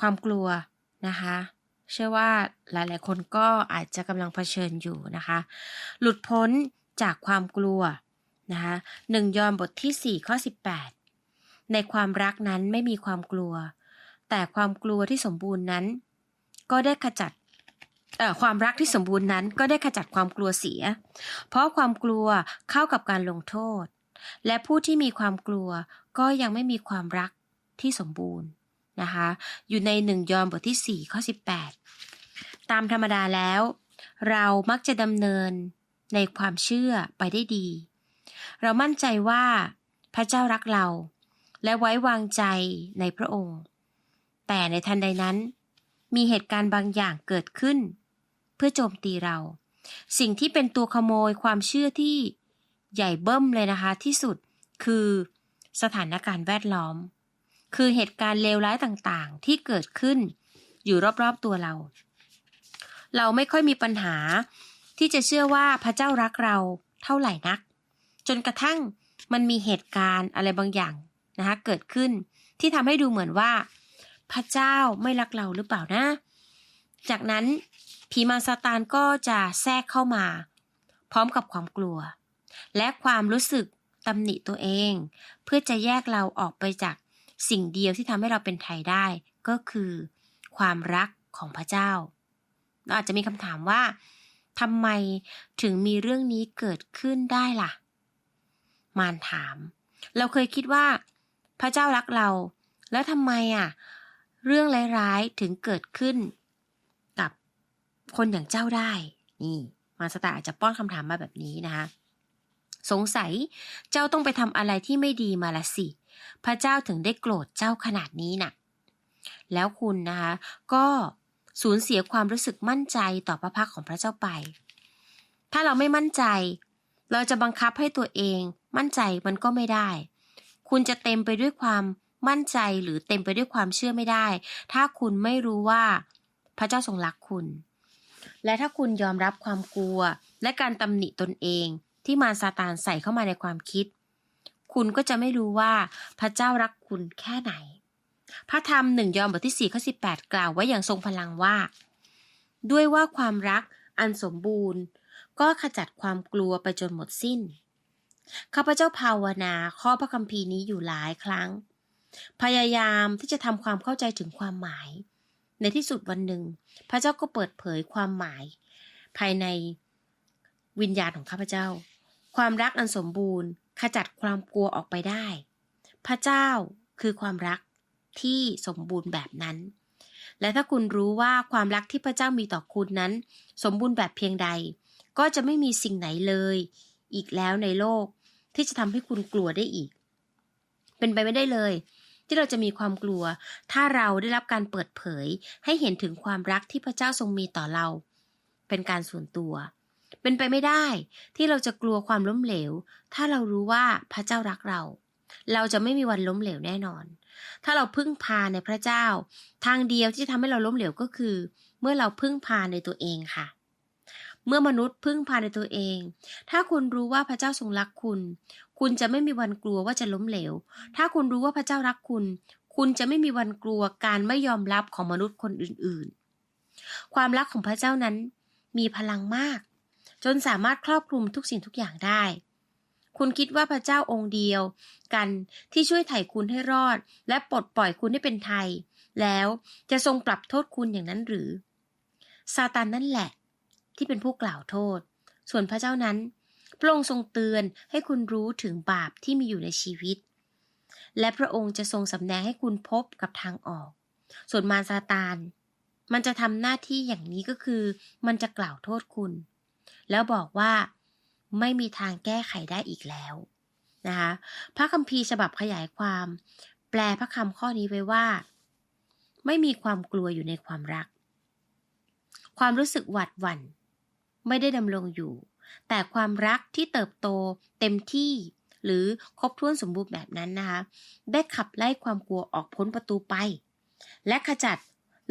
ความกลัวนะคะ เชื่อว่าหลายๆ คนก็อาจจะกำลังเผชิญอยู่นะคะ หลุดพ้นจากความกลัวนะคะหนึ่งยอห์นบทที่ 4 ข้อ 18 ในความรักนั้นไม่มีความกลัว แต่ความกลัวที่สมบูรณ์นั้น ก็ได้ขจัดความรักที่สมบูรณ์นั้นก็ได้ขจัดความกลัวเสีย เพราะความกลัวเข้ากับการลงโทษ และผู้ที่มีความกลัวก็ยังไม่มีความรักที่สมบูรณ์ นะคะ อยู่ในหนึ่งยอห์นบทที่ 4 ข้อ 18 ตามธรรมดาแล้ว เรามักจะดำเนินในความเชื่อไปได้ดี เรามั่นใจว่าพระเจ้ารักเรา และไว้วางใจในพระองค์ แต่ในทันใดนั้น มีเหตุการณ์บางอย่างเกิดขึ้น เพื่อโจมตีเรา สิ่งที่เป็นตัวขโมยความเชื่อที่ใหญ่เบิ้มเลยนะคะที่สุดคือสถานการณ์แวดล้อม คือเหตุการณ์เลวร้ายต่างๆ ที่เกิดขึ้นอยู่รอบๆตัวเรา เราไม่ค่อยมีปัญหาที่จะเชื่อว่าพระเจ้ารักเราเท่าไหร่นัก จนกระทั่งมันมีเหตุการณ์อะไรบางอย่างนะคะเกิดขึ้นที่ทำให้ดูเหมือนว่า พระเจ้าไม่รักเราหรือเปล่านะ จากนั้นผีมารซาตานก็จะแทรกเข้ามา พร้อมกับความกลัว และความรู้สึกตำหนิตัวเอง เพื่อจะแยกเราออกไปจาก สิ่งเดียวที่ทำให้เราเป็นไทยได้ก็คือความรักของพระเจ้า เราอาจจะมีคำถามว่าทำไมถึงมีเรื่องนี้เกิดขึ้นได้ล่ะ มารถาม เราเคยคิดว่า พระเจ้ารักเรา แล้วทำไมอะ เรื่องร้ายๆถึงเกิดขึ้น กับคนอย่างเจ้าได้ นี่มารสตาอาจจะป้อนคำถามมาแบบนี้นะคะ สงสัยเจ้าต้องไปทำอะไรที่ไม่ดีมาละสิ พระเจ้าถึงได้โกรธเจ้าขนาดนี้น่ะ แล้วคุณนะคะก็สูญเสียความรู้สึกมั่นใจต่อพระพักของพระเจ้าไป ถ้าเราไม่มั่นใจ เราจะบังคับให้ตัวเองมั่นใจมันก็ไม่ได้ คุณจะเต็มไปด้วยความมั่นใจหรือเต็มไปด้วยความเชื่อไม่ได้ ถ้าคุณไม่รู้ว่าพระเจ้าทรงรักคุณ และถ้าคุณยอมรับความกลัว และการตำหนิตนเองที่มารซาตานใส่เข้ามาในความคิด คุณก็จะไม่รู้ว่าพระเจ้ารักคุณแค่ไหน พระธรรมหนึ่งยอห์นบทที่4ข้อ18 กล่าวไว้อย่างทรงพลังว่า ด้วยว่าความรักอันสมบูรณ์ ก็ขจัดความกลัวไปจนหมดสิ้น ข้าพเจ้าภาวนาข้อพระคัมภีร์นี้อยู่หลายครั้ง พยายามที่จะทำความเข้าใจถึงความหมาย ในที่สุดวันหนึ่ง พระเจ้าก็เปิดเผยความหมาย ภายในวิญญาณของข้าพเจ้า ความรักอันสมบูรณ์ ขจัดความกลัวออกไปได้ พระเจ้าคือความรักที่สมบูรณ์แบบนั้น และถ้าคุณรู้ว่าความรักที่พระเจ้ามีต่อคุณนั้น สมบูรณ์แบบเพียงใด ก็จะไม่มีสิ่งไหนเลย อีกแล้วในโลกที่จะทำให้คุณกลัวได้อีก เป็นไปไม่ได้เลย ที่เราจะมีความกลัว ถ้าเราได้รับการเปิดเผยให้เห็นถึงความรักที่พระเจ้าทรงมีต่อเรา เป็นการส่วนตัว เป็นไปไม่ได้ ที่เราจะกลัวความล้มเหลว ถ้าเรารู้ว่าพระเจ้ารักเรา เราจะไม่มีวันล้มเหลวแน่นอน ถ้าเราพึ่งพาในพระเจ้า ทางเดียวที่จะทำให้เราล้มเหลวก็คือ เมื่อเราพึ่งพาในตัวเองค่ะ เมื่อมนุษย์พึ่งพาในตัวเอง ถ้าคุณรู้ว่าพระเจ้าทรงรักคุณ คุณจะไม่มีวันกลัวว่าจะล้มเหลว ถ้าคุณรู้ว่าพระเจ้ารักคุณ คุณจะไม่มีวันกลัวการไม่ยอมรับของมนุษย์คนอื่น ๆ ความรักของพระเจ้านั้นมีพลังมาก จนสามารถครอบคลุมทุกสิ่งทุกอย่างได้ คุณคิดว่าพระเจ้าองค์เดียวกันที่ช่วยไถ่คุณให้รอด และปลดปล่อยคุณให้เป็นไทย แล้วจะทรงปรับโทษคุณอย่างนั้นหรือ ซาตานนั่นแหละ ที่เป็นผู้กล่าวโทษ ส่วนพระเจ้านั้นพระองค์ทรงเตือนให้คุณรู้ถึงบาปที่มีอยู่ในชีวิต และพระองค์จะทรงสำแดงให้คุณพบกับทางออก ส่วนมารซาตาน มันจะทำหน้าที่อย่างนี้ก็คือ มันจะกล่าวโทษคุณ แล้วบอกว่าไม่มีทางแก้ไขได้อีกแล้วนะคะพระคัมภีร์ฉบับขยายความ แปลพระคำข้อนี้ไว้ว่า ไม่มีความกลัวอยู่ในความรัก ความรู้สึกหวาดหวัน่น ไม่ได้ดำรงอยู่ แต่ความรักที่เติบโตเต็มที่หรือครบถ้วนสมบูรณ์แบบนั้นนะคะได้ขับไล่ความกลัวออกพ้นประตูไป และขจัด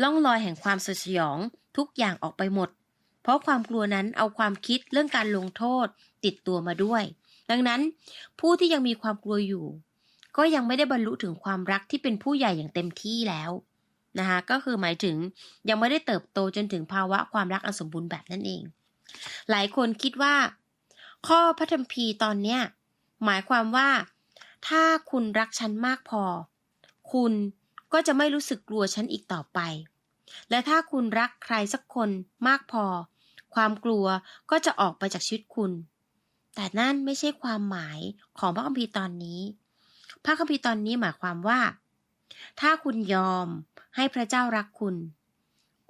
ล่องรอยแห่งความสยดสยองทุกอย่างออกไปหมด เพราะความกลัวนั้นเอาความคิดเรื่องการลงโทษติดตัวมาด้วย ดังนั้นผู้ที่ยังมีความกลัวอยู่ ก็ยังไม่ได้บรรลุถึงความรักที่เป็นผู้ใหญ่อย่างเต็มที่แล้วนะคะก็คือหมายถึงยังไม่ได้เติบโตจนถึงภาวะความรักอันสมบูรณ์แบบนั่นเอง หลายคนคิดว่า ข้อพระธรรมพีตอนเนี้ยหมายความว่า ถ้าคุณรักฉันมากพอ คุณก็จะไม่รู้สึกกลัวฉันอีกต่อไป และถ้าคุณรักใครสักคนมากพอ ความกลัวก็จะออกไปจากชีวิตคุณ แต่นั่นไม่ใช่ความหมายของพระคัมภีร์ตอนนี้ พระคัมภีร์ตอนนี้หมายความว่า ถ้าคุณยอมให้พระเจ้ารักคุณ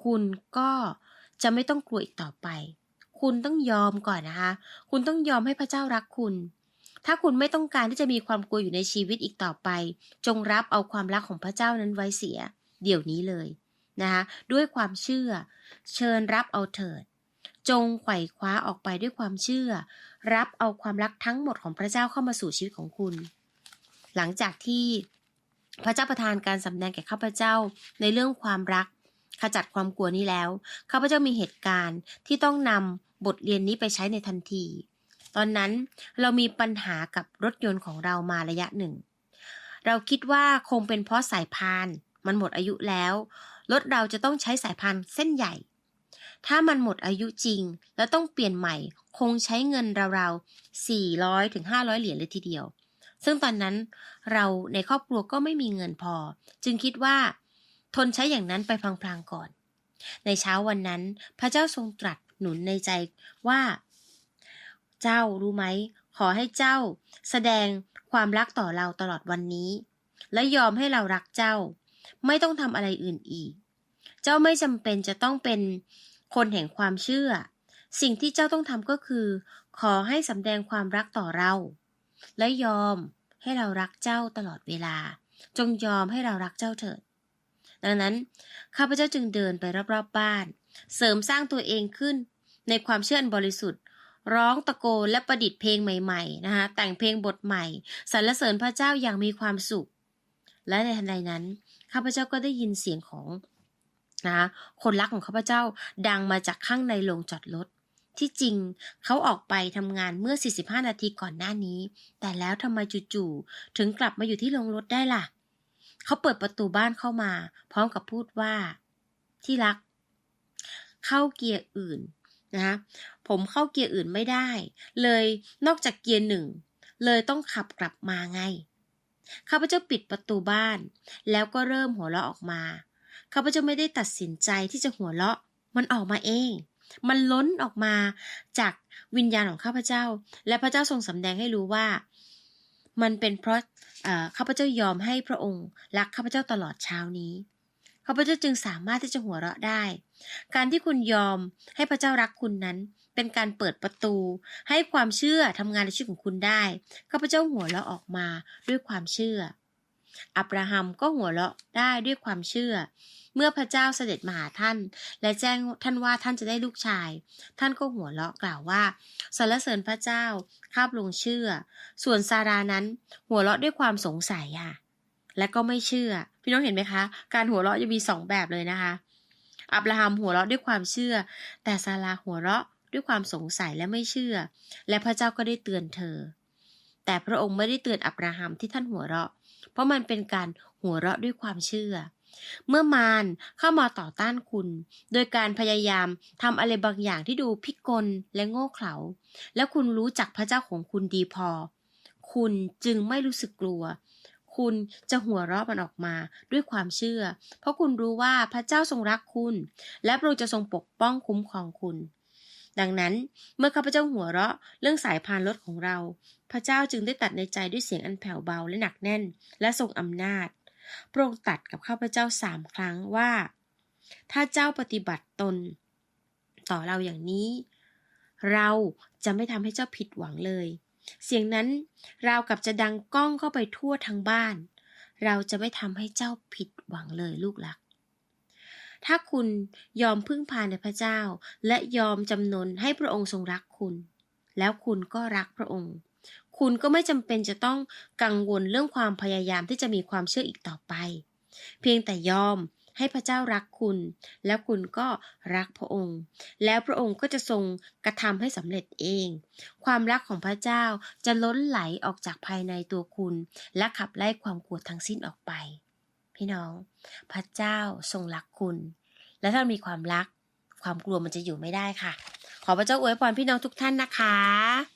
คุณก็จะไม่ต้องกลัวอีกต่อไป คุณต้องยอมก่อนนะคะ คุณต้องยอมให้พระเจ้ารักคุณ ถ้าคุณไม่ต้องการที่จะมีความกลัวอยู่ในชีวิตอีกต่อไป จงรับเอาความรักของพระเจ้านั้นไว้เสีย เดี๋ยวนี้เลยนะคะด้วยความเชื่อ เชิญรับเอาเถิด จงไขว่คว้าออกไปด้วยความเชื่อ รับเอาความรักทั้งหมดของพระเจ้าเข้ามาสู่ชีวิตของคุณ หลังจากที่พระเจ้าประทานการสำแดงแก่ข้าพเจ้าในเรื่องความรักขจัดความกลัวนี้แล้วข้าพเจ้ามีเหตุการณ์ที่ต้องนำบทเรียนนี้ไปใช้ในทันที ตอนนั้นเรามีปัญหากับรถยนต์ของเรามาระยะหนึ่ง เราคิดว่าคงเป็นเพราะสายพาน มันหมดอายุแล้ว รถเราจะต้องใช้สายพานเส้นใหญ่ ถ้ามันหมดอายุจริง แล้วต้องเปลี่ยนใหม่ คงใช้เงินราวๆ400ถึง500 เหรียญเลยทีเดียว ซึ่งตอนนั้นเราในครอบครัวก็ไม่มีเงินพอ จึงคิดว่า ทนใช้อย่างนั้นไปพลางๆก่อน ในเช้าวันนั้น พระเจ้าทรงตรัสหนุนในใจว่า เจ้ารู้ไหม ขอให้เจ้า แสดงความรักต่อเราตลอดวันนี้ และยอมให้เรารักเจ้า ไม่ต้องทำอะไรอื่นอีก เจ้าไม่จำเป็นจะต้องเป็น คนแห่งความเชื่อ สิ่งที่เจ้าต้องทำก็คือ ขอให้สำแดงความรักต่อเรา และยอมให้เรารักเจ้าตลอดเวลา จงยอมให้เรารักเจ้าเถิด ดังนั้นข้าพเจ้าจึงเดินไปรอบๆบบ้าน เสริมสร้างตัวเองขึ้น ในความเชื่ออันบริสุทธิ์ ร้องตะโกนและประดิษฐ์เพลงใหม่ๆนะคะแต่งเพลงบทใหม่สรรเสริญพระเจ้าอย่างมีความสุข และในทันใดนั้นข้าพเจ้าก็ได้ยินเสียงของ นะคนรักของข้าพเจ้าดังมาจากข้างในโรงจอดรถที่จริงเขาออกไปทำงานเมื่อ 45 นาทีก่อนหน้านี้ แต่แล้วทำไมจู่ๆถึงกลับมาอยู่ที่โรงรถได้ล่ะ เขาเปิดประตูบ้านเข้ามา พร้อมกับพูดว่า ที่รัก เข้าเกียร์อื่นนะผมเข้าเกียร์อื่นไม่ได้ เลยนอกจากเกียร์หนึ่ง เลยต้องขับกลับมาไงข้าพเจ้าปิดประตูบ้าน แล้วก็เริ่มหัวเราะออกมา ข้าพเจ้าไม่ได้ตัดสินใจที่จะหัวเราะ มันออกมาเอง มันล้นออกมาจากวิญญาณของข้าพเจ้า และพระเจ้าทรงสำแดงให้รู้ว่า มันเป็นเพราะข้าพเจ้ายอมให้พระองค์รักข้าพเจ้าตลอดเช้านี้ข้าพเจ้าจึงสามารถที่จะหัวเราะได้ การที่คุณยอมให้พระเจ้ารักคุณนั้น เป็นการเปิดประตู ให้ความเชื่อทำงานในชีวิตของคุณได้ข้าพเจ้าหัวเราะออกมาด้วยความเชื่อ อับราฮัมก็หัวเราะได้ด้วยความเชื่อ เมื่อพระเจ้าเสด็จมาหาท่าน และแจ้งท่านว่าท่านจะได้ลูกชาย ท่านก็หัวเราะกล่าวว่าสรรเสริญพระเจ้าข้าพลงเชื่อ ส่วนซารานั้นหัวเราะด้วยความสงสัยค่ะและก็ไม่เชื่อ พี่น้องเห็นไหมคะ การหัวเราะจะมีสองแบบเลยนะคะ อับราฮัมหัวเราะด้วยความเชื่อ แต่ซาราหัวเราะด้วยความสงสัยและไม่เชื่อ และพระเจ้าก็ได้เตือนเธอ แต่พระองค์ไม่ได้เตือนอับราฮัมที่ท่านหัวเราะ เพราะมันเป็นการหัวเราะด้วยความเชื่อ เมื่อมารเข้ามาต่อต้านคุณ โดยการพยายามทำอะไรบางอย่างที่ดูพิกลและโง่เขลา และคุณรู้จักพระเจ้าของคุณดีพอ คุณจึงไม่รู้สึกกลัว คุณจะหัวเราะมันออกมาด้วยความเชื่อ เพราะคุณรู้ว่าพระเจ้าทรงรักคุณ และพระองค์จะทรงปกป้องคุ้มครองคุณ ดังนั้นเมื่อข้าพเจ้าหัวเราะเรื่องสายพานรถของเรา พระเจ้าจึงได้ตัดในใจด้วยเสียงอันแผ่วเบาและหนักแน่น และทรงอำนาจพระองค์ตัดกับข้าพเจ้าสามครั้งว่า ถ้าเจ้าปฏิบัติตน ต่อเราอย่างนี้ เราจะไม่ทำให้เจ้าผิดหวังเลย เสียงนั้นราวกับจะดังก้องเข้าไปทั่วทั้งบ้าน เราจะไม่ทำให้เจ้าผิดหวังเลยลูกหลัก ถ้าคุณยอมพึ่งพาในพระเจ้า และยอมจำนนให้พระองค์ทรงรักคุณ แล้วคุณก็รักพระองค์ คุณก็ไม่จำเป็นจะต้องกังวลเรื่องความพยายามที่จะมีความเชื่ออีกต่อไป เพียงแต่ยอมให้พระเจ้ารักคุณ แล้วคุณก็รักพระองค์ แล้วพระองค์ก็จะทรงกระทำให้สำเร็จเอง ความรักของพระเจ้าจะล้นไหลออกจากภายในตัวคุณ และขับไล่ความกลัวทั้งสิ้นออกไป พี่น้อง พระเจ้าทรงรักคุณ และถ้ามีความรัก ความกลัวมันจะอยู่ไม่ได้ค่ะ ขอพระเจ้าอวยพรพี่น้องทุกท่านนะคะ